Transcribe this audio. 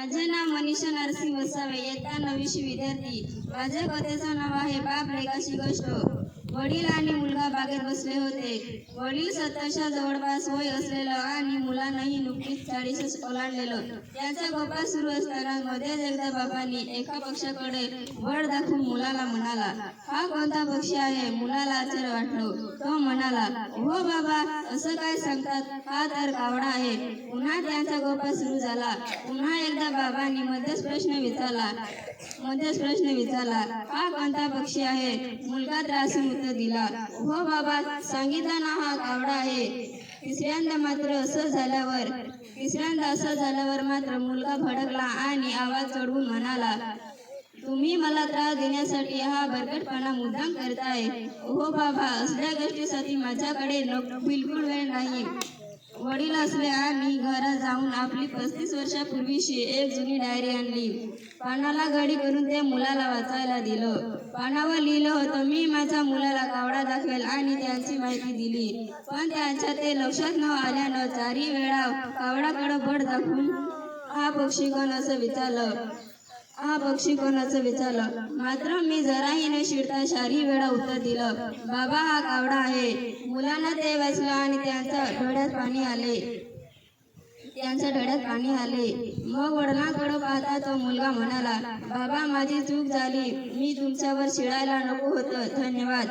माझे नाव मनीषा नरसिंह वसावे इयत्ता नववीशी विद्यार्थी. माझ्या कथेचं नाव आहे बाप लेकाची गोष्ट? वडील आणि मुलगा बागेत बसले होते. वडील सत्तरच्या जवळपास वय असलेलं आणि मुलांनाही नुकतीच चाळीस ओलांडलेलं. त्यांचा गोपा सुरू असताना मध्येच एकदा बाबांनी एका पक्षाकडे वड दाखवून मुलाला म्हणाला हा कोणता पक्षी आहे? मुलाला आश्चर्य वाटलं. तो म्हणाला हो बाबा असं काय सांगतात? हा तर कावडा आहे. पुन्हा त्यांचा गोपा सुरू झाला. पुन्हा एकदा बाबांनी मध्येच प्रश्न विचारला मध्येच प्रश्न विचारला हा कोणता पक्षी आहे? मुलगा त्रासून उत्तर दिला. हो बाबा सांगितला हा कावडा आहे. तिसऱ्यांदा मात्र असं झाल्यावर तिसऱ्यांदा असं झाल्यावर मात्र मुलगा भडकला आणि आवाज चढवून म्हणाला तुम्ही मला त्रास देण्यासाठी हा बरकटपणा मुद्दाम करताय. हो बाबा असल्या गोष्टीसाठी माझ्याकडे बिलकुल वेळ नाही. वडील असले आणि घरात जाऊन आपली पस्तीस वर्षापूर्वीची एक जुनी डायरी आणली. पानाला गडी करून ते मुलाला वाचायला दिलं. पानावर लिहिलं होतं मी माझ्या मुलाला कावडा दाखवेल आणि त्यांची माहिती दिली. पण त्यांच्या ते लक्षात न आल्यानं चारी वेळा कावडाकडं बड दाखवून हा पक्षी कोण असं विचारलं? हा पक्षी कोणाचं विचारलं? मात्र मी जराही न शिरता शारी वेळा उत्तर दिलं बाबा हा कावडा आहे. मुलांना ते वाचलं आणि त्यांच्या डोळ्यात पाणी आले. त्यांच्या डोळ्यात पाणी आले मग वडिलांकडे पाहता तो मुलगा म्हणाला बाबा माझी चूक झाली. मी तुमच्यावर शिळायला नको होतं. धन्यवाद.